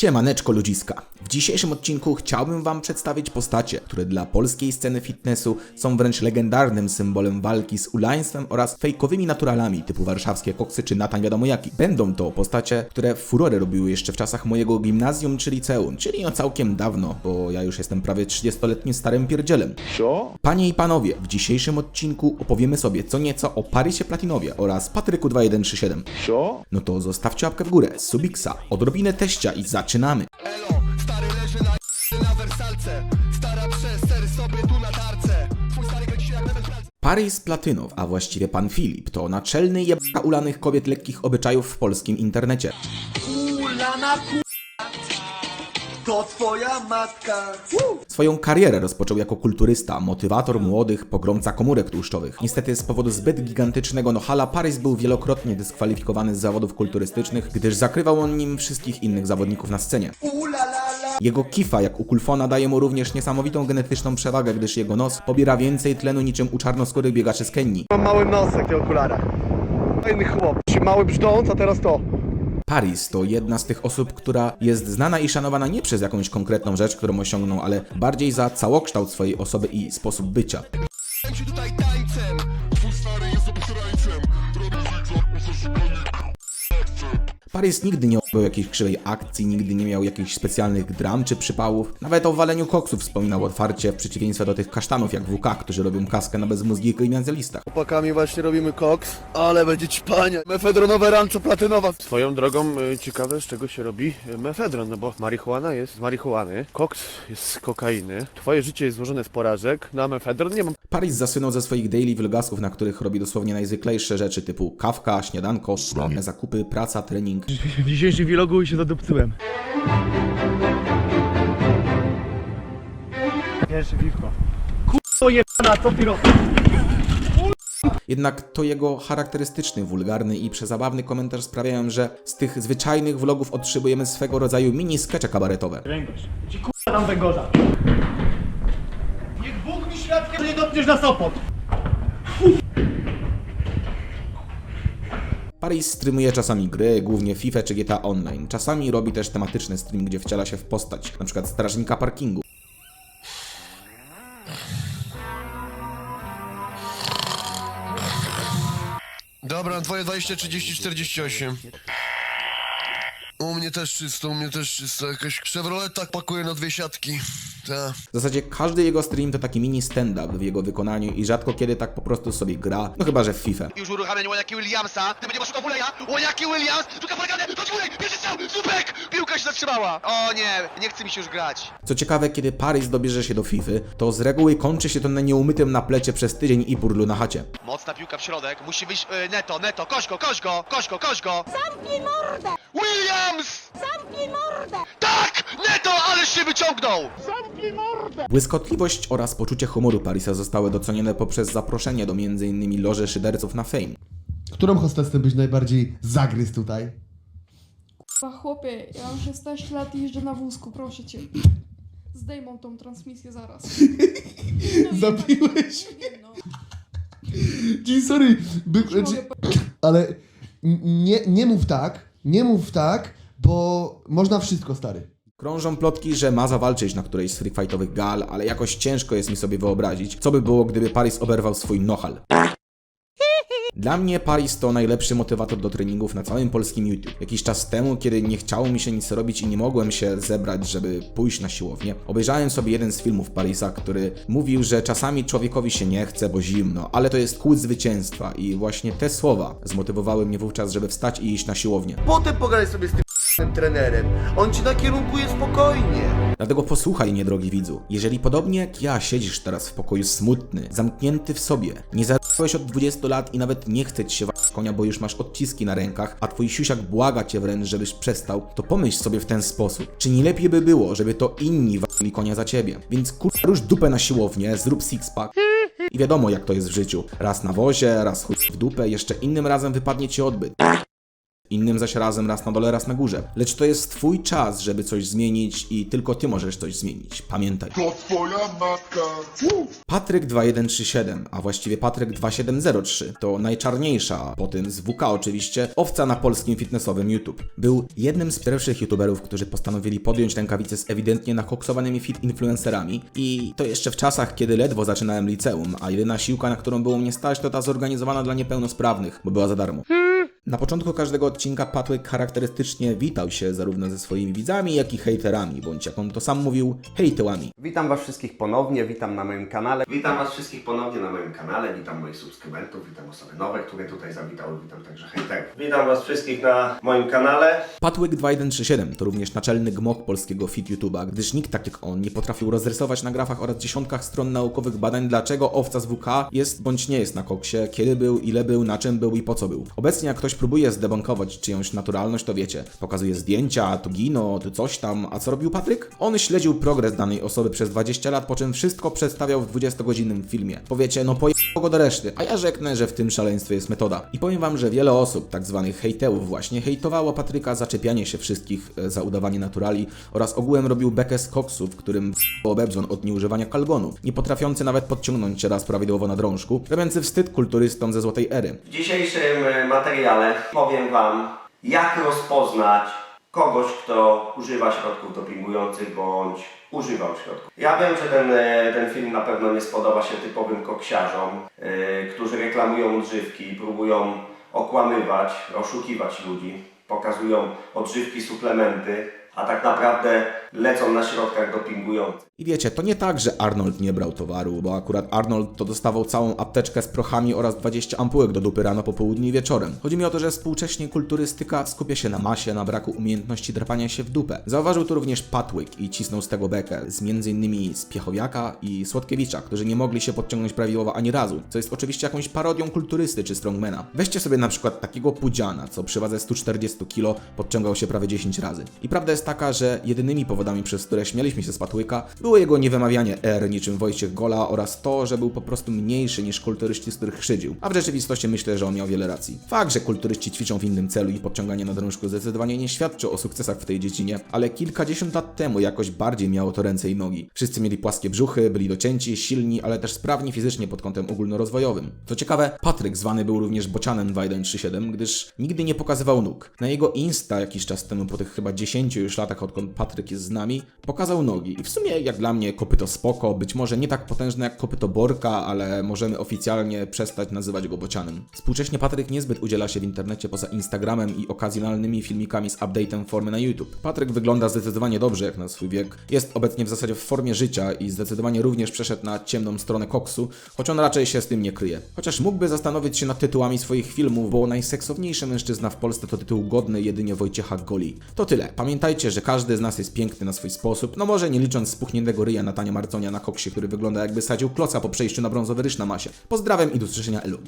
Siemaneczko ludziska. W dzisiejszym odcinku chciałbym wam przedstawić postacie, które dla polskiej sceny fitnessu są wręcz legendarnym symbolem walki z ulaństwem oraz fejkowymi naturalami typu warszawskie koksy czy Natan wiadomo jaki. Będą to postacie, które furorę robiły jeszcze w czasach mojego gimnazjum czy liceum, czyli no całkiem dawno, bo ja już jestem prawie 30-letnim starym pierdzielem. Co? Panie i panowie, w dzisiejszym odcinku opowiemy sobie co nieco o Parysie Platinowie oraz Patryku 2137. Co? No to zostawcie łapkę w górę, subiksa, odrobinę teścia i zaczynamy. Elo, stary leży na na wersalce Stara przeser sobie tu na tarce Twój stary jak Paris Platynow, a właściwie pan Filip, to naczelny jebka ulanych kobiet lekkich obyczajów w polskim internecie. Ulana ku... To twoja matka Swoją karierę rozpoczął jako kulturysta, motywator młodych, pogromca komórek tłuszczowych. Niestety z powodu zbyt gigantycznego nohala Paris był wielokrotnie dyskwalifikowany z zawodów kulturystycznych, gdyż zakrywał on nim wszystkich innych zawodników na scenie. Ulalala Jego kifa, jak u Kulfona, daje mu również niesamowitą genetyczną przewagę, gdyż jego nos pobiera więcej tlenu niczym u czarnoskórych biegaczy z Kenii. Mam mały nosek w okularach. Fajny chłop. Mały brzdąc, a teraz to. Paris to jedna z tych osób, która jest znana i szanowana nie przez jakąś konkretną rzecz, którą osiągnął, ale bardziej za całokształt swojej osoby i sposób bycia. Paris nigdy nie odbył jakiejś krzywej akcji, nigdy nie miał jakichś specjalnych dram czy przypałów. Nawet o waleniu koksów wspominał otwarcie, w przeciwieństwie do tych kasztanów jak WK, którzy robią kaskę na bezmózgich gimnazjalistach. Chłopakami właśnie robimy koks, ale będzie ćpanie. Mefedronowe rancho platynowa. Swoją drogą y, ciekawe z czego się robi y, mefedron, no bo marihuana jest z marihuany, koks jest z kokainy. Twoje życie jest złożone z porażek, na mefedron nie mam Paris zasynął ze swoich daily vlogasów, na których robi dosłownie najzwyklejsze rzeczy typu kawka, śniadanko, zakupy, praca, trening. W dzisiejszym vlogu się zadupcyłem. Pierwsze piwko. Kurwa jebana, co ty robisz? Jednak to jego charakterystyczny, wulgarny i przezabawny komentarz sprawiają, że z tych zwyczajnych vlogów otrzymujemy swego rodzaju mini skecze kabaretowe. Węgorz. Ci kurwa dam węgorza. Niech Bóg mi świadkiem, że nie dopniesz na Sopot. Paris streamuje czasami gry, głównie FIFA czy GTA Online. Czasami robi też tematyczny stream, gdzie wciela się w postać, np. strażnika parkingu. Dobra, twoje 20, 30, 48 u mnie też czysto, u mnie też czysto. Jakaś Chevrolet pakuje na dwie siatki. Ta. W zasadzie każdy jego stream to taki mini stand-up w jego wykonaniu i rzadko kiedy tak po prostu sobie gra, no chyba że w FIFA. już uruchamianie Łoniaki Williamsa. Ty będzie szukał Wuleja. Łoniaki Williams. Piłka paragany. Chodź Wulej. Pierwszy strzał. Zupek. Piłka się zatrzymała. O nie. Nie chce mi się już grać. Co ciekawe, kiedy Paris dobierze się do FIFA, to z reguły kończy się to na nieumytym na plecie przez tydzień i burlu na chacie. Mocna piłka w środek. Musi wyjść y, neto, neto. Koś go, koś go. Koś go, koś go. Zamknij mordę! Williams. Zamknij mordę! Tak. Neto, ale się wyciągnął. Zamknij mordę! Błyskotliwość oraz poczucie humoru Parisa zostały docenione poprzez zaproszenie do m.in. loży szyderców na Fame. Którą hostessę byś najbardziej zagryzł tutaj? Kurwa, chłopie, ja mam 16 lat i jeżdżę na wózku, proszę cię. Zdejmą tą transmisję zaraz. No i Zabiłeś tak, nie wiem, no. Sorry, by, mogę znaczy, ale n- nie, nie mów tak, nie mów tak, bo można wszystko, stary. Krążą plotki, że ma zawalczyć na którejś z free fightowych gal, ale jakoś ciężko jest mi sobie wyobrazić, co by było, gdyby Paris oberwał swój nohal. Dla mnie Paris to najlepszy motywator do treningów na całym polskim YouTube. Jakiś czas temu, kiedy nie chciało mi się nic robić i nie mogłem się zebrać, żeby pójść na siłownię, obejrzałem sobie jeden z filmów Parisa, który mówił, że czasami człowiekowi się nie chce, bo zimno, ale to jest kłód zwycięstwa i właśnie te słowa zmotywowały mnie wówczas, żeby wstać i iść na siłownię. Potem pogadaj sobie z tym trenerem. On ci nakierunkuje spokojnie. Dlatego posłuchaj mnie, drogi widzu. Jeżeli podobnie jak ja siedzisz teraz w pokoju smutny, zamknięty w sobie, nie zacząłeś od 20 lat i nawet nie chce ci się konia, bo już masz odciski na rękach, a twój siusiak błaga cię wręcz, żebyś przestał, to pomyśl sobie w ten sposób. Czy nie lepiej by było, żeby to inni walili konia za ciebie? Więc kurwa rusz dupę na siłownię, zrób sixpack. I wiadomo jak to jest w życiu. Raz na wozie, raz chuj w dupę, jeszcze innym razem wypadnie ci odbyt. Innym zaś razem raz na dole, raz na górze. Lecz to jest twój czas, żeby coś zmienić i tylko ty możesz coś zmienić. Pamiętaj. To twoja matka. Patryk 2137, a właściwie Patryk 2703 to najczarniejsza, po tym z WK oczywiście, owca na polskim fitnessowym YouTube. Był jednym z pierwszych youtuberów, którzy postanowili podjąć rękawice z ewidentnie nakoksowanymi fit influencerami i to jeszcze w czasach, kiedy ledwo zaczynałem liceum, a jedyna siłka, na którą było mnie stać, to ta zorganizowana dla niepełnosprawnych, bo była za darmo. Na początku każdego odcinka Patryk charakterystycznie witał się zarówno ze swoimi widzami, jak i hejterami, bądź jak on to sam mówił, hejtełami. Witam Was wszystkich ponownie, witam na moim kanale. Witam Was wszystkich ponownie na moim kanale, witam moich subskrybentów, witam osoby nowe, które tutaj zawitały, witam także hejterów. Witam Was wszystkich na moim kanale. Patłyk 2137 to również naczelny gmok polskiego fit YouTube'a, gdyż nikt tak jak on nie potrafił rozrysować na grafach oraz dziesiątkach stron naukowych badań, dlaczego owca z WK jest bądź nie jest na koksie, kiedy był, ile był, na czym był i po co był. Obecnie jak ktoś próbuje zdebunkować czyjąś naturalność, to wiecie, pokazuje zdjęcia, tu gino, tu coś tam, a co robił Patryk? On śledził progres danej osoby przez 20 lat, po czym wszystko przedstawiał w 20-godzinnym filmie. Powiecie, no pojechało go do reszty, a ja rzeknę, że w tym szaleństwie jest metoda. I powiem wam, że wiele osób, tak zwanych hejtełów właśnie, hejtowało Patryka za czepianie się wszystkich e, za udawanie naturali oraz ogółem robił bekę z koksów, w którym obebzon od nieużywania kalgonu, nie potrafiący nawet podciągnąć się raz prawidłowo na drążku, robiący wstyd kulturystom ze złotej ery. W dzisiejszym e, materiale powiem Wam, jak rozpoznać kogoś, kto używa środków dopingujących bądź używał środków. Ja wiem, że ten, e, ten film na pewno nie spodoba się typowym koksiarzom, e, którzy reklamują odżywki i próbują okłamywać, oszukiwać ludzi, pokazują odżywki, suplementy, a tak naprawdę lecą na środkach dopingujących. I wiecie, to nie tak, że Arnold nie brał towaru, bo akurat Arnold to dostawał całą apteczkę z prochami oraz 20 ampułek do dupy rano, po południu i wieczorem. Chodzi mi o to, że współcześnie kulturystyka skupia się na masie, na braku umiejętności drapania się w dupę. Zauważył to również Patwyk i cisnął z tego bekę, z m.in. z Piechowiaka i Słodkiewicza, którzy nie mogli się podciągnąć prawidłowo ani razu, co jest oczywiście jakąś parodią kulturysty czy strongmana. Weźcie sobie na przykład takiego Pudziana, co przy wadze 140 kg podciągał się prawie 10 razy. I prawda jest taka, że jedynymi powodami, przez które śmialiśmy się z Patłyka, było jego niewymawianie R niczym Wojciech Gola oraz to, że był po prostu mniejszy niż kulturyści, z których szydził. A w rzeczywistości myślę, że on miał wiele racji. Fakt, że kulturyści ćwiczą w innym celu i podciąganie na drążku zdecydowanie nie świadczy o sukcesach w tej dziedzinie, ale kilkadziesiąt lat temu jakoś bardziej miało to ręce i nogi. Wszyscy mieli płaskie brzuchy, byli docięci, silni, ale też sprawni fizycznie pod kątem ogólnorozwojowym. Co ciekawe, Patryk zwany był również bocianem 2137, gdyż nigdy nie pokazywał nóg. Na jego Insta jakiś czas temu, po tych chyba 10 już latach, odkąd Patryk jest nami, pokazał nogi. I w sumie, jak dla mnie, kopyto spoko, być może nie tak potężne jak kopyto Borka, ale możemy oficjalnie przestać nazywać go bocianem. Współcześnie Patryk niezbyt udziela się w internecie poza Instagramem i okazjonalnymi filmikami z update'em formy na YouTube. Patryk wygląda zdecydowanie dobrze jak na swój wiek, jest obecnie w zasadzie w formie życia i zdecydowanie również przeszedł na ciemną stronę koksu, choć on raczej się z tym nie kryje. Chociaż mógłby zastanowić się nad tytułami swoich filmów, bo najseksowniejszy mężczyzna w Polsce to tytuł godny jedynie Wojciecha Goli. To tyle. Pamiętajcie, że każdy z nas jest piękny na swój sposób, no może nie licząc spuchniętego ryja Natania Marconia na koksie, który wygląda jakby sadził kloca po przejściu na brązowy ryż na masie. Pozdrawiam i do usłyszenia elu.